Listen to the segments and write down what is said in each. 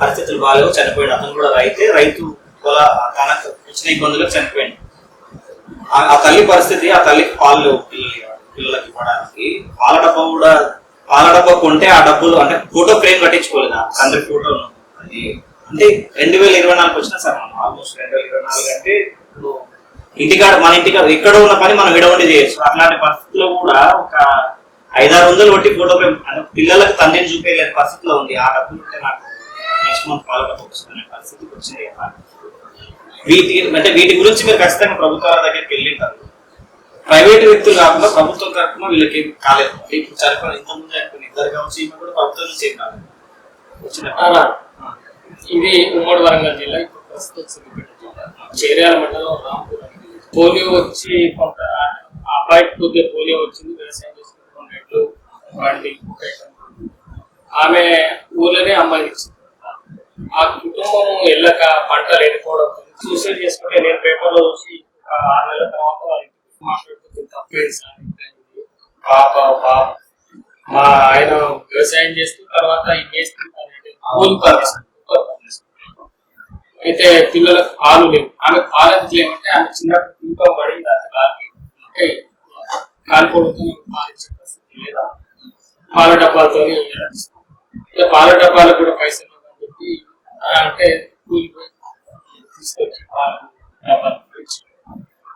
పరిస్థితులు బాగాలేవు చనిపోయాడు. అతను కూడా రైతే రైతు పొల తనకు వచ్చిన ఇబ్బందులకు చనిపోయాడు. ఆ- తల్లి పరిస్థితి ఆ తల్లికి పాలు లేవు పిల్లలు పిల్లలకి ఇవ్వడానికి. పాల డబ్బా కూడా పాల డబ్బా కొంటే ఆ డబ్బులు అంటే ఫోటో ఫ్రేమ్ కట్టించుకోలేదు? ఆ తండ్రి ఫోటో అది అంటే రెండు వేల ఇరవై నాలుగు వచ్చినా సార్ మనం. ఆల్మోస్ట్ రెండు వేల ఇరవై నాలుగు అంటే ఇంటికాడ మన ఇంటికాడ ఎక్కడ ఉన్న పని మనం విడవండి చేయొచ్చు. అట్లాంటి పరిస్థితుల్లో కూడా ఒక ఐదారు వందలు కొట్టి ఫోటో ఫ్రేమ్ అంటే పిల్లలకు తండ్రిని చూపించలేని పరిస్థితిలో ఉంది. ఆ డబ్బులు ఉంటే నాకు నెక్స్ట్ మంత్ పాల డబ్బా వస్తుందనే పరిస్థితికి వచ్చింది కదా వీటి అంటే వీటి గురించి మీరు ఖచ్చితంగా ప్రభుత్వాల దగ్గరికి వెళ్ళింటారు. ప్రైవేట్ వ్యక్తులు కాకుండా ప్రభుత్వం తరఫున వీళ్ళకి ఏం కాలేదు. ఇప్పుడు చనిపోయిన ఇంత ముందు చనిపోయిన ఇద్దరు కావచ్చు ఈమె కూడా ప్రభుత్వం నుంచి ఏం కాలేదు. వచ్చిన. ఇది ఉమ్మడి వరంగల్ జిల్లా ఇప్పుడు ప్రస్తుతం సిద్దిపేట జిల్లా. చేర్యాల మండలం రాంపూర్. పోలియో వచ్చి కొంత అబ్బాయికి కొద్దిగా పోలియో వచ్చింది వ్యవసాయం చేసుకున్న రెడ్లు వాడిని ఆమె అమ్మాయిని ఇచ్చింది. ఆ కుటుంబం వెళ్ళక పంటలు వెళ్ళిపోవడం సూసైడ్ చేసుకుంటే నేను పేపర్లో చూసి ఆరు నెలల తర్వాత వాళ్ళ ఇంటికి మాట్లాడుతుంది తప్పేది సార్ పాప పాప. మా ఆయన వ్యవసాయం చేస్తూ తర్వాత ఏం మేస్త్రి కూలి అయితే పిల్లలకు పాలు లేవు. ఆమె పాలు ఎందుకు లేవంటే ఆమె చిన్న ఇంకో పడి అంత కాలి అంటే కాలిపోవడంతో పాలు ఇచ్చే పరిస్థితి లేదా పాల డబ్బాలతో పాల డబ్బాలకు కూడా పైసలు అంటే తీసుకొచ్చి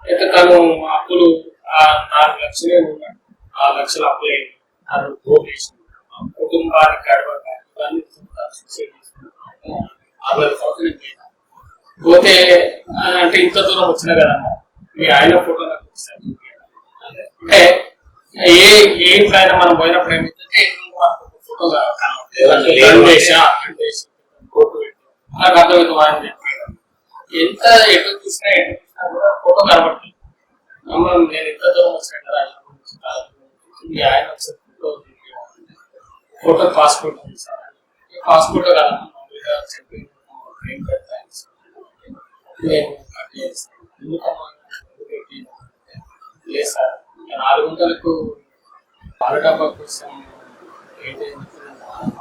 అయితే తను అప్పులు ఆ నాలుగు లక్షలే ఉన్నాడు ఆ లక్షలు అప్పులు అయింది అది పోగేసి కుటుంబానికి గడవక ఇవన్నీ. అరవై. పోతే అంటే ఇంత దూరం వచ్చిన కదా మీ ఆయన ఫోటో నాకు. అంటే ఏ ఏ అయినా మనం పోయినప్పుడు ఏమైందంటే ఫోటో పెట్టి నాకు అర్థమవుతుంది ఎంత ఎటు చూసినా ఎటు చూసినా కూడా ఫోటో కనబడుతుంది. నేను ఎంత దూరం వచ్చాను కదా ఆయన గురించి కాదు. ఆయన ఒకసారి ఫోటో ఫోటో పాస్పోర్ట్ ఉంది సార్ పాస్పోర్ట్ కదా చెప్పి ఏం పెడతాను నేను ఎందుకమ్మా? లేదు సార్. నాలుగు గంటలకు పాలడాబా కోసం ఏంటి?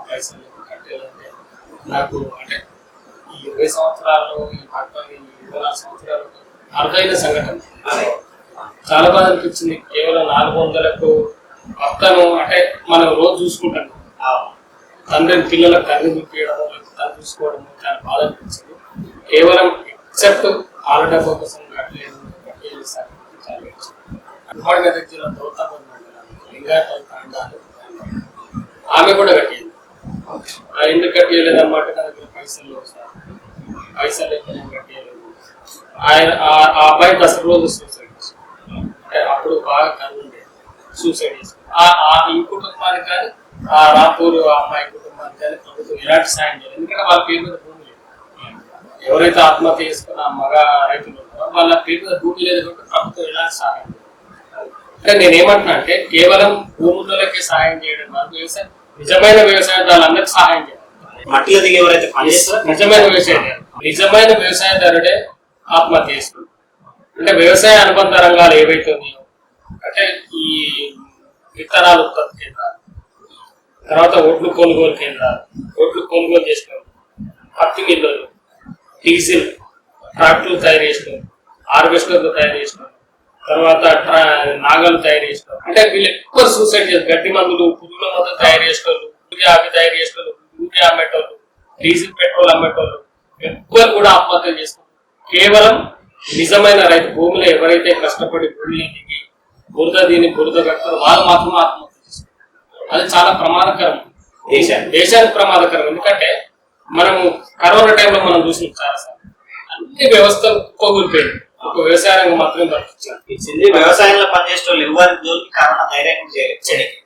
పైసలు కట్టేదంటే నాకు అంటే ఇరవై సంవత్సరాల్లో సంవత్సరాలు అరుదైన సంఘటన? చాలా బాధ అనిపించింది. కేవలం నాలుగు వందలకు భర్తను అంటే మనం రోజు చూసుకుంటాం. తండ్రిని పిల్లలకు తండ్రి చూపించడము తను చూసుకోవడము చాలా బాధ అనిపించింది. కేవలం ఎక్సెప్ట్ డబ్బా కోసం కట్టలేదు జిల్లా మండలం తాండాలు ఆమె కూడా కట్టింది. ఆ ఎందుకు కట్టియలేదు అన్నమాట నా దగ్గర పైసలు లేవు సార్ పైసలు లేక నేను కట్టియలేదు ఆయన ఆ- అబ్బాయి అసలు రోజు సూసైడ్. అంటే అప్పుడు బాగా కన్ను ఉండే. సూసైడ్ ఆ- ఆ ఈ కుటుంబానికి కానీ ఆ రాపూర్ ఆ అమ్మాయి కుటుంబానికి కానీ ప్రభుత్వం ఎలాంటి సాయం చేయలేదు. ఎందుకంటే వాళ్ళ పేరు మీద భూమి లేదు. ఎవరైతే ఆత్మహత్య చేసుకున్న మగ రైతులు ఉన్నారో వాళ్ళ పేరు మీద భూమి లేదు కాబట్టి ప్రభుత్వం ఎలాంటి సహాయం. అంటే నేను ఏమంటున్నా అంటే కేవలం భూములకే సహాయం చేయడం కాదు వ్యవసాయం నిజమైన వ్యవసాయదారులందరికీ సహాయం చేయాలి. మట్టిలో దిగి ఎవరైతే పనిచేస్తారో నిజమైన వ్యవసాయదారు నిజమైన వ్యవసాయదారుడే ఆత్మహత్య చేసుకుంటాడు అంటే వ్యవసాయ అనుబంధ రంగాలు ఏవైతే ఉన్నాయో అంటే ఈ విత్తనాలు ఉత్పత్తి కేంద్రాలు తర్వాత ఒడ్లు కొనుగోలు కేంద్రాలు ఒడ్లు కొనుగోలు చేసుకోవడం పత్తి మిల్లులు డీజిల్ ట్రాక్టర్లు తయారు చేసుకోవడం హార్వెస్టర్లు తయారు చేసుకోవడం తర్వాత ట్రా- నాగలు తయారు చేసుకోవడం అంటే వీళ్ళు ఎక్కువ సూసైడ్ చేస్తారు. గడ్డి మందులు పురుగుల మందులు తయారు చేసుకోవాలి అవి తయారు చేసుకోవాలి యూరియా అమ్మేటోళ్ళు డీజిల్ పెట్రోల్ అమ్మేటోళ్ళు ఎక్కువ కూడా ఆత్మహత్య చేస్తారు కేవలం నిజమైన రైతు భూమిలో ఎవరైతే కష్టపడి భూమిలో దిగి బురద దీన్ని బురద కడతారో వాళ్ళు మాత్రం ఆత్మహత్య చేస్తారు అది చాలా ప్రమాదకరం. దేశానికి. దేశానికి ప్రమాదకరం. ఎందుకంటే మనము కరోనా టైంలో మనం చూసిన చాలా సార్ అన్ని వ్యవస్థలు కోల్పోయింది ఒక వ్యవసాయ రంగం మాత్రమే ఇచ్చింది వ్యవసాయంలో పనిచేసే వాళ్ళు జోలికి కరోనా ధైర్యం చేయలేదు.